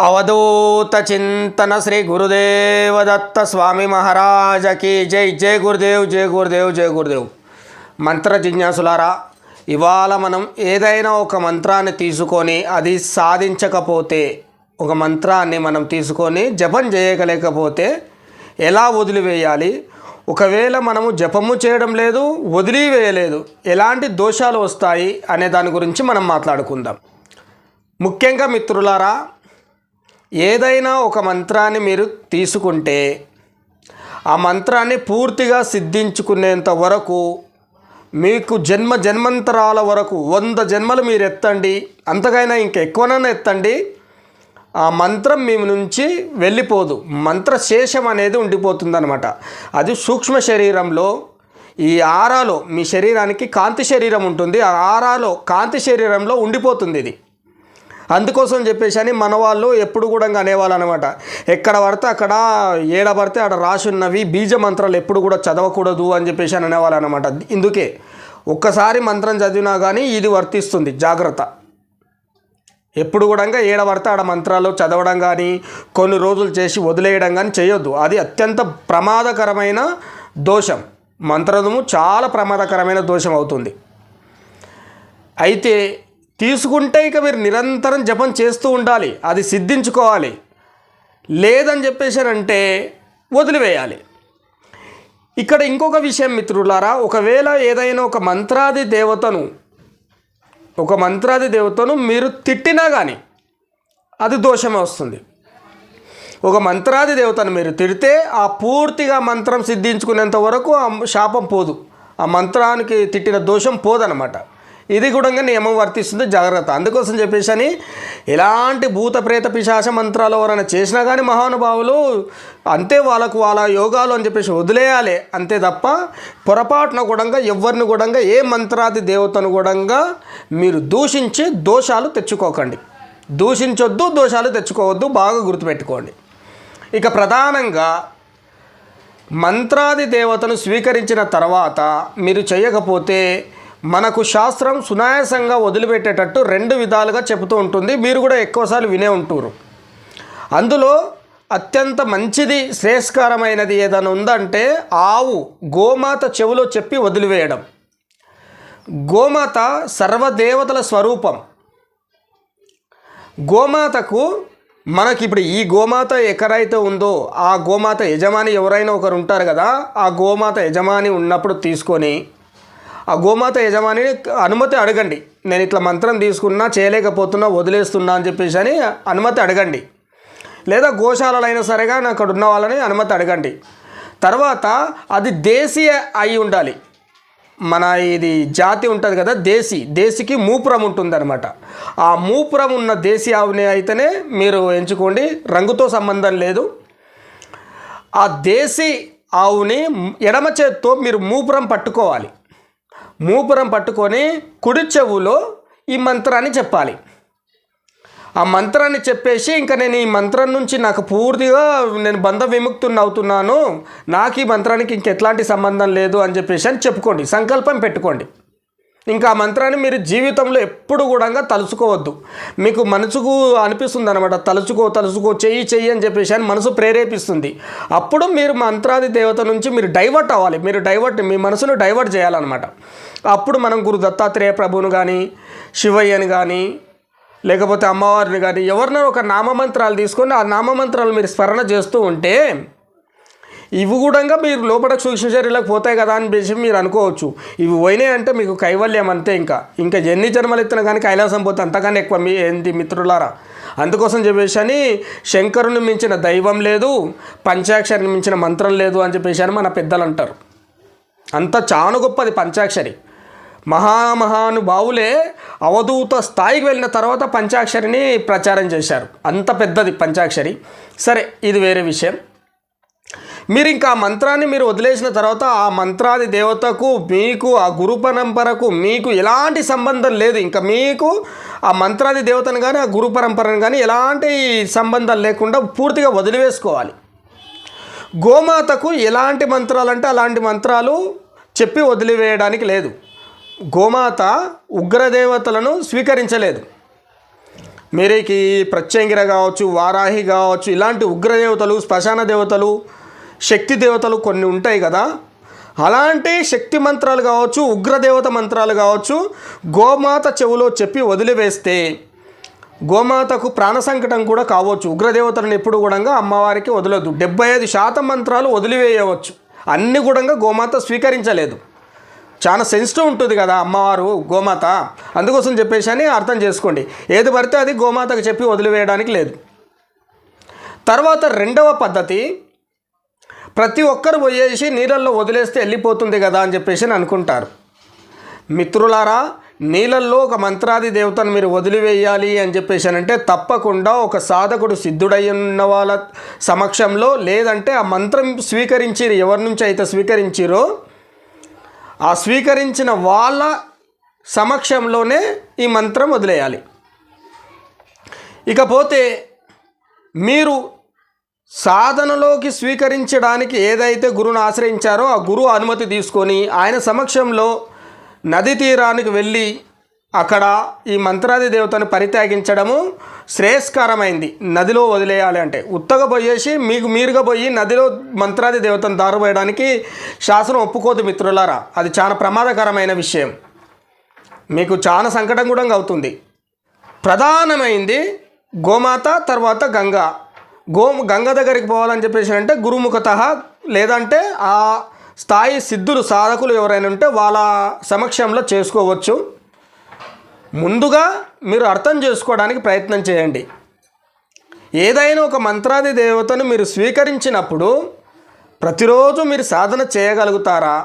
అవధూత చింతన శ్రీ గురుదేవదత్త స్వామి మహారాజకి జై. జై గురుదేవ్ జై గురుదేవ్ జై గురుదేవ్. మంత్ర జిజ్ఞాసులారా ఇవాళ మనం ఏదైనా ఒక మంత్రాన్ని తీసుకొని అది సాధించకపోతే ఒక మంత్రాన్ని మనం తీసుకొని జపం చేయగలేకపోతే ఎలా వదిలివేయాలి? ఒకవేళ మనము జపము చేయడం లేదు వదిలివేయలేదు ఎలాంటి దోషాలు వస్తాయి అనే దాని గురించి మనం మాట్లాడుకుందాం. ముఖ్యంగా మిత్రులారా ఏదైనా ఒక మంత్రాన్ని మీరు తీసుకుంటే ఆ మంత్రాన్ని పూర్తిగా సిద్ధించుకునేంత వరకు మీకు జన్మ జన్మంతరాల వరకు వంద జన్మలు మీరు ఎత్తండి అంతకైనా ఇంకా ఎక్కువనైనా ఎత్తండి ఆ మంత్రం మీ నుంచి వెళ్ళిపోదు. మంత్రశేషం అనేది ఉండిపోతుందన్నమాట. అది సూక్ష్మ శరీరంలో ఈ ఆరాలో మీ శరీరానికి కాంతి శరీరం ఉంటుంది. ఆ ఆరాలో కాంతి శరీరంలో ఉండిపోతుంది ఇది. అందుకోసం చెప్పేసి అని మన వాళ్ళు ఎప్పుడు కూడా అనేవాళ్ళు అనమాట ఎక్కడ పడితే అక్కడ ఏడ పడితే అక్కడ రాసి ఉన్నవి బీజ మంత్రాలు ఎప్పుడు కూడా చదవకూడదు అని చెప్పేసి అని అనేవాళ్ళు అనమాట ఇందుకే ఒక్కసారి మంత్రం చదివినా కానీ ఇది వర్తిస్తుంది జాగ్రత్త. ఎప్పుడు కూడా ఏడ పడితే ఆడ మంత్రాలు చదవడం కానీ కొన్ని రోజులు చేసి వదిలేయడం కానీ చేయొద్దు. అది అత్యంత ప్రమాదకరమైన దోషం. మంత్రము చాలా ప్రమాదకరమైన దోషం అవుతుంది. అయితే తీసుకుంటే ఇక మీరు నిరంతరం జపం చేస్తూ ఉండాలి అది సిద్ధించుకోవాలి. లేదని చెప్పేసారంటే వదిలివేయాలి. ఇక్కడ ఇంకొక విషయం మిత్రులారా ఒకవేళ ఏదైనా ఒక మంత్రాది దేవతను ఒక మంత్రాది దేవతను మీరు తిట్టినా కానీ అది దోషమే వస్తుంది. ఒక మంత్రాది దేవతను మీరు తిడితే ఆ పూర్తిగా మంత్రం సిద్ధించుకునేంత వరకు ఆ శాపం పోదు. ఆ మంత్రానికి తిట్టిన దోషం పోదనమాట ఇది కూడా నియమం వర్తిస్తుంది జాగ్రత్త. అందుకోసం చెప్పేసి అని ఎలాంటి భూత ప్రేత పిశాచ మంత్రాలు ఎవరైనా చేసినా కానీ మహానుభావులు అంతే వాళ్ళకు వాళ్ళ యోగాలు అని చెప్పేసి వదిలేయాలి. అంతే తప్ప పొరపాటున కూడా ఎవరిని కూడా ఏ మంత్రాది దేవతను కూడా మీరు దూషించి దోషాలు తెచ్చుకోకండి. దూషించొద్దు దోషాలు తెచ్చుకోవద్దు బాగా గుర్తుపెట్టుకోండి. ఇక ప్రధానంగా మంత్రాది దేవతను స్వీకరించిన తర్వాత మీరు చేయకపోతే మనకు శాస్త్రం సునాయాసంగా వదిలిపెట్టేటట్టు రెండు విధాలుగా చెబుతూ ఉంటుంది. మీరు కూడా ఎక్కువసార్లు వినే ఉంటారు. అందులో అత్యంత మంచిది శ్రేయస్కరమైనది ఏదైనా ఉందంటే ఆవు గోమాత చెవిలో చెప్పి వదిలివేయడం. గోమాత సర్వదేవతల స్వరూపం. గోమాతకు మనకి ఇప్పుడు ఈ గోమాత ఎక్కడైతే ఉందో ఆ గోమాత యజమాని ఎవరైనా ఒకరు ఉంటారు కదా ఆ గోమాత యజమాని ఉన్నప్పుడు తీసుకొని ఆ గోమాత యజమానిని అనుమతి అడగండి. నేను ఇట్లా మంత్రం తీసుకున్నా చేయలేకపోతున్నా వదిలేస్తున్నా అని చెప్పేసి అని అనుమతి అడగండి. లేదా గోశాలలైనా సరేగా నాకు అక్కడ ఉన్న వాళ్ళని అనుమతి అడగండి. తర్వాత అది దేశీయ అయి ఉండాలి. మన ఇది జాతి ఉంటుంది కదా దేశీ. దేశీకి మూపురం ఉంటుందన్నమాట. ఆ మూపురం ఉన్న దేశీ ఆవుని అయితేనే మీరు ఎంచుకోండి. రంగుతో సంబంధం లేదు. ఆ దేశీ ఆవుని ఎడమ చేత్తో మీరు మూపురం పట్టుకోవాలి. మూపురం పట్టుకొని కుడి చెవులో ఈ మంత్రాన్ని చెప్పాలి. ఆ మంత్రాన్ని చెప్పేసి ఇంకా నేను ఈ మంత్రం నుంచి నాకు పూర్తిగా నేను బంధ విముక్తుని అవుతున్నాను. నాకు ఈ మంత్రానికి ఇంకెట్లాంటి సంబంధం లేదు అని చెప్పేసి అని చెప్పుకోండి. సంకల్పం పెట్టుకోండి. ఇంకా ఆ మంత్రాన్ని మీరు జీవితంలో ఎప్పుడు కూడా తలుచుకోవద్దు. మీకు మనసుకు అనిపిస్తుంది అనమాట తలుచుకో తలుచుకో చెయ్యి చెయ్యి అని చెప్పేసి అని మనసు ప్రేరేపిస్తుంది. అప్పుడు మీరు మంత్రాది దేవత నుంచి మీరు డైవర్ట్ అవ్వాలి. మీరు డైవర్ట్ మీ మనసును డైవర్ట్ చేయాలన్నమాట. అప్పుడు మనం గురు దత్తాత్రేయ ప్రభువును కానీ శివయ్యని కానీ లేకపోతే అమ్మవారిని కానీ ఎవరినో ఒక నామమంత్రాలు తీసుకొని ఆ నామమంత్రాలు మీరు స్మరణ చేస్తూ ఉంటే ఇవి కూడా మీరు లోపల సూక్ష్మ చర్యలకు పోతాయి కదా అని మీరు అనుకోవచ్చు. ఇవి పోయినాయి అంటే మీకు కైవల్యం అంతే ఇంకా. ఇంకా ఎన్ని జన్మలు ఎత్తినా కానీ కైలాసం పోతే అంతకన్నా ఎక్కువ మీ ఏంటి మిత్రులారా? అందుకోసం చెప్పేసి అని శంకరుని మించిన దైవం లేదు పంచాక్షరిని మించిన మంత్రం లేదు అని చెప్పేసి అని మన పెద్దలు అంటారు. అంత చాలా గొప్పది పంచాక్షరి. మహామహానుభావులే అవధూత స్థాయికి వెళ్ళిన తర్వాత పంచాక్షరిని ప్రచారం చేశారు. అంత పెద్దది పంచాక్షరి. సరే ఇది వేరే విషయం. మీరు ఇంకా ఆ మంత్రాన్ని మీరు వదిలేసిన తర్వాత ఆ మంత్రాది దేవతకు మీకు ఆ గురు పరంపరకు మీకు ఎలాంటి సంబంధం లేదు. ఇంకా మీకు ఆ మంత్రాది దేవతను కానీ ఆ గురు పరంపరను కానీ ఎలాంటి సంబంధం లేకుండా పూర్తిగా వదిలివేసుకోవాలి. గోమాతకు ఎలాంటి మంత్రాలు అంటే అలాంటి మంత్రాలు చెప్పి వదిలివేయడానికి లేదు. గోమాత ఉగ్రదేవతలను స్వీకరించలేదు. మీరికి ప్రత్యంగిర కావచ్చు వారాహి కావచ్చు ఇలాంటి ఉగ్రదేవతలు శ్మశాన దేవతలు శక్తి దేవతలు కొన్ని ఉంటాయి కదా. అలాంటి శక్తి మంత్రాలు కావచ్చు ఉగ్రదేవత మంత్రాలు కావచ్చు గోమాత చెవులో చెప్పి వదిలివేస్తే గోమాతకు ప్రాణ సంకటం కూడా కావచ్చు. ఉగ్రదేవతలను ఎప్పుడు కూడా అమ్మవారికి వదలదు డెబ్బై ఐదు శాతం మంత్రాలు వదిలివేయవచ్చు. అన్ని కూడా గోమాత స్వీకరించలేదు. చాలా సెన్సిటివ్ ఉంటుంది కదా అమ్మవారు గోమాత. అందుకోసం చెప్పేసి అని అర్థం చేసుకోండి. ఏది పడితే అది గోమాతకు చెప్పి వదిలివేయడానికి లేదు. తర్వాత రెండవ పద్ధతి ప్రతి ఒక్కరు పోయేసి నీళ్ళల్లో వదిలేస్తే వెళ్ళిపోతుంది కదా అని చెప్పేసి అని అనుకుంటారు. మిత్రులారా నీళ్ళల్లో ఒక మంత్రాది దేవతను మీరు వదిలివేయాలి అని చెప్పేసి అంటే తప్పకుండా ఒక సాధకుడు సిద్ధుడై ఉన్న వాళ్ళ సమక్షంలో లేదంటే ఆ మంత్రం స్వీకరించి ఎవరి నుంచి అయితే స్వీకరించిరో ఆ స్వీకరించిన వాళ్ళ సమక్షంలోనే ఈ మంత్రం వదిలేయాలి. ఇకపోతే మీరు సాధనలోకి స్వీకరించడానికి ఏదైతే గురువును ఆశ్రయించారో ఆ గురువు అనుమతి తీసుకొని ఆయన సమక్షంలో నది తీరానికి వెళ్ళి అక్కడ ఈ మంత్రాది దేవతను పరిత్యాగించడము శ్రేయస్కరమైంది. నదిలో వదిలేయాలి అంటే. ఉత్తగా పోయేసి మీకు మీరుగా పోయి నదిలో మంత్రాది దేవతను దారుపోయడానికి శాస్త్రం ఒప్పుకోదు మిత్రులారా. అది చాలా ప్రమాదకరమైన విషయం. మీకు చాలా సంకటం కూడా అవుతుంది. ప్రధానమైంది గోమాత తర్వాత గంగా. గోము గంగ దగ్గరికి పోవాలని చెప్పేసి అంటే గురుముఖత లేదంటే ఆ స్థాయి సిద్ధులు సాధకులు ఎవరైనా ఉంటే వాళ్ళ సమక్షంలో చేసుకోవచ్చు. ముందుగా మీరు అర్థం చేసుకోవడానికి ప్రయత్నం చేయండి. ఏదైనా ఒక మంత్రాది దేవతను మీరు స్వీకరించినప్పుడు ప్రతిరోజు మీరు సాధన చేయగలుగుతారా?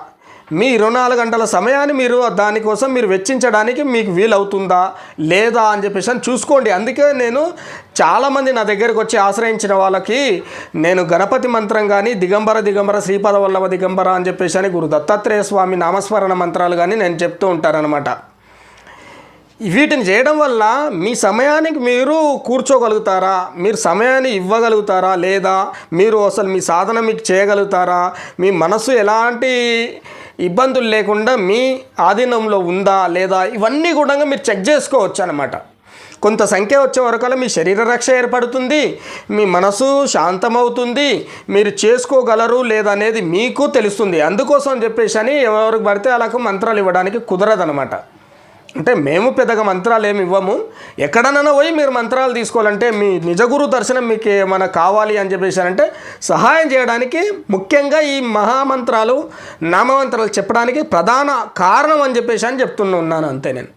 మీ ఇరవై నాలుగు గంటల సమయాన్ని మీరు దానికోసం మీరు వెచ్చించడానికి మీకు వీలవుతుందా? లేదా అని చెప్పేసి అని చూసుకోండి. అందుకే నేను చాలామంది నా దగ్గరకు వచ్చి ఆశ్రయించిన వాళ్ళకి నేను గణపతి మంత్రం కానీ దిగంబర దిగంబర శ్రీపద వల్లభ దిగంబర అని చెప్పేసి అని గురు దత్తాత్రేయ స్వామి నామస్మరణ మంత్రాలు కానీ నేను చెప్తూ ఉంటానన్నమాట. వీటిని చేయడం వల్ల మీ సమయానికి మీరు కూర్చోగలుగుతారా? మీరు సమయాన్ని ఇవ్వగలుగుతారా? లేదా మీరు అసలు మీ సాధన మీకు చేయగలుగుతారా? మీ మనసు ఎలాంటి ఇబ్బందులు లేకుండా మీ ఆధీనంలో ఉందా లేదా ఇవన్నీ కూడా మీరు చెక్ చేసుకోవచ్చు అనమాట కొంత సంఖ్య వచ్చే వరకల్లా మీ శరీర రక్ష ఏర్పడుతుంది మీ మనసు శాంతమవుతుంది మీరు చేసుకోగలరు లేదనేది మీకు తెలుస్తుంది. అందుకోసం చెప్పేసి అని ఎవరికి పడితే అలాగ మంత్రాలు ఇవ్వడానికి కుదరదనమాట అంటే మేము పెద్దగా మంత్రాలు ఏమి ఇవ్వము. ఎక్కడనైనా పోయి మీరు మంత్రాలు తీసుకోవాలంటే మీ నిజ గురు దర్శనం మీకు ఏమైనా కావాలి అని చెప్పేసి అంటే సహాయం చేయడానికి ముఖ్యంగా ఈ మహామంత్రాలు నామమంత్రాలు చెప్పడానికి ప్రధాన కారణం అని చెప్పేసి అని చెప్తున్నాను అంతే నేను.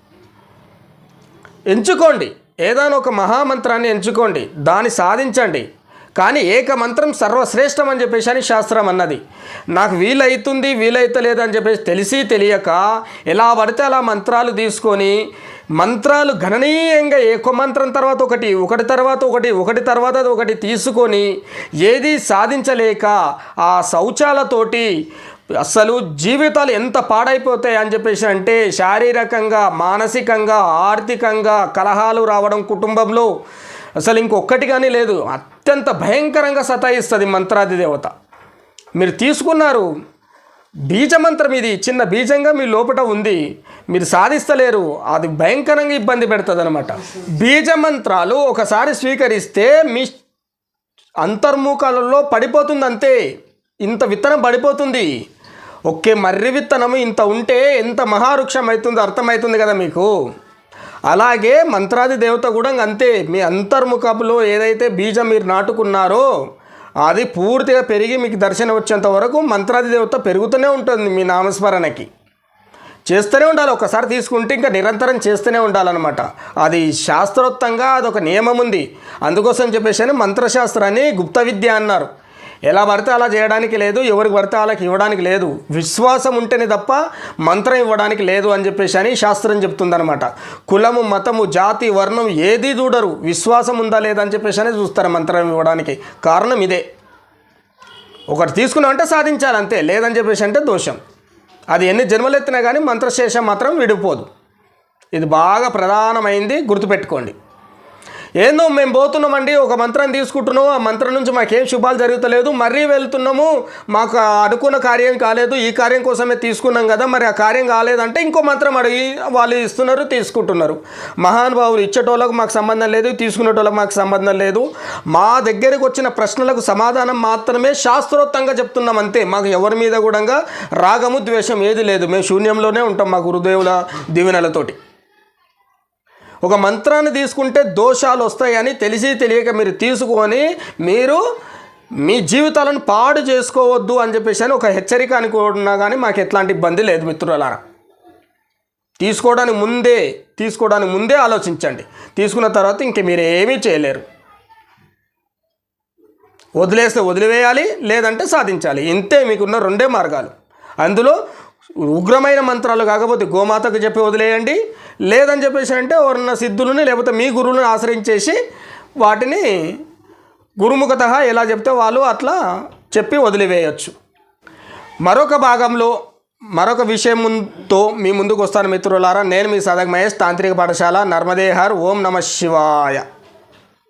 ఎంచుకోండి. ఏదైనా ఒక మహామంత్రాన్ని ఎంచుకోండి. దాన్ని సాధించండి. కానీ ఏక మంత్రం సర్వశ్రేష్టం అని చెప్పేసి అని శాస్త్రం అన్నది. నాకు వీలైతుంది వీలైతలేదని చెప్పేసి తెలిసి తెలియక ఎలా పడితే అలా మంత్రాలు తీసుకొని మంత్రాలు గణనీయంగా ఏక మంత్రం తర్వాత ఒకటి ఒకటి తర్వాత ఒకటి ఒకటి తర్వాత ఒకటి తీసుకొని ఏది సాధించలేక ఆ శౌచాలతోటి అసలు జీవితాలు ఎంత పాడైపోతాయి అని చెప్పేసి అంటే శారీరకంగా మానసికంగా ఆర్థికంగా కలహాలు రావడం కుటుంబంలో అసలు ఇంకొక్కటి కానీ లేదు. అత్యంత భయంకరంగా సతాయిస్తుంది మంత్రాది దేవత. మీరు తీసుకున్నారు బీజమంత్రం ఇది చిన్న బీజంగా మీ లోపల ఉంది మీరు సాధిస్తలేరు అది భయంకరంగా ఇబ్బంది పెడుతుంది అనమాట బీజమంత్రాలు ఒకసారి స్వీకరిస్తే మీ అంతర్ముఖాలలో పడిపోతుంది అంతే ఇంత విత్తనం పడిపోతుంది. ఒకే మర్రి విత్తనం ఇంత ఉంటే ఎంత మహావృక్షం అవుతుందో అర్థమవుతుంది కదా మీకు. అలాగే మంత్రాది దేవత కూడా అంతే. మీ అంతర్ముఖపులో ఏదైతే బీజం మీరు నాటుకున్నారో అది పూర్తిగా పెరిగి మీకు దర్శనం వచ్చేంత వరకు మంత్రాది దేవత పెరుగుతూనే ఉంటుంది మీ నామస్మరణకి. చేస్తూనే ఉండాలి. ఒకసారి తీసుకుంటే ఇంకా నిరంతరం చేస్తూనే ఉండాలన్నమాట. అది శాస్త్రోక్తంగా అదొక నియమం ఉంది అందుకోసం చెప్పేసి అని మంత్రశాస్త్రాన్ని గుప్త విద్య అన్నారు. ఎలా పడితే అలా చేయడానికి లేదు ఎవరికి పడితే వాళ్ళకి ఇవ్వడానికి లేదు. విశ్వాసం ఉంటేనే తప్ప మంత్రం ఇవ్వడానికి లేదు అని చెప్పేసి అని శాస్త్రం చెప్తుందనమాట కులము మతము జాతి వర్ణం ఏది చూడరు. విశ్వాసం ఉందా లేదా అని చెప్పేసి అని చూస్తారు మంత్రం ఇవ్వడానికి. కారణం ఇదే. ఒకటి తీసుకున్నామంటే సాధించాలి అంతే. లేదని చెప్పేసి అంటే దోషం. అది ఎన్ని జన్మలు ఎత్తినా కానీ మంత్రశేషం మాత్రం విడిపోదు. ఇది బాగా ప్రధానమైంది గుర్తుపెట్టుకోండి. ఏందో మేము పోతున్నామండి ఒక మంత్రం తీసుకుంటున్నాము ఆ మంత్రం నుంచి మాకేం శుభాలు జరుగుతలేదు మరీ వెళ్తున్నాము మాకు అనుకున్న కార్యం కాలేదు ఈ కార్యం కోసమే తీసుకున్నాం కదా మరి ఆ కార్యం కాలేదంటే ఇంకో మంత్రం అడిగి వాళ్ళు ఇస్తున్నారు తీసుకుంటున్నారు. మహానుభావులు ఇచ్చేటోళ్ళకు మాకు సంబంధం లేదు తీసుకునేటోళ్ళకి మాకు సంబంధం లేదు. మా దగ్గరకు వచ్చిన ప్రశ్నలకు సమాధానం మాత్రమే శాస్త్రోక్తంగా చెప్తున్నాం అంతే. మాకు ఎవరి మీద కూడా రాగము ద్వేషం ఏది లేదు. మేము శూన్యంలోనే ఉంటాం మా గురుదేవుల దీవెనలతోటి. ఒక మంత్రాన్ని తీసుకుంటే దోషాలు వస్తాయని తెలిసి తెలియక మీరు తీసుకొని మీరు మీ జీవితాలను పాడు చేసుకోవద్దు అని చెప్పేసి అని ఒక హెచ్చరిక అనుకున్నా కానీ మాకు ఎట్లాంటి ఇబ్బంది లేదు మిత్రులారా. తీసుకోవడానికి ముందే తీసుకోవడానికి ముందే ఆలోచించండి. తీసుకున్న తర్వాత ఇంక మీరు ఏమీ చేయలేరు. వదిలేస్తే వదిలివేయాలి లేదంటే సాధించాలి. ఇంతే మీకున్న రెండే మార్గాలు. అందులో ఉగ్రమైన మంత్రాలు కాకపోతే గోమాతకు చెప్పి వదిలేయండి. లేదని చెప్పేసి అంటే ఎవరన్నా సిద్ధులని లేకపోతే మీ గురువులను ఆశ్రయించేసి వాటిని గురుముఖత ఎలా చెప్తే వాళ్ళు అట్లా చెప్పి వదిలివేయచ్చు. మరొక భాగంలో మరొక విషయం మీ ముందుకు వస్తాను మిత్రులారా. నేను మీ సదగ్ మహేష్ తాంత్రిక పాఠశాల నర్మదేహర్. ఓం నమ శివాయ.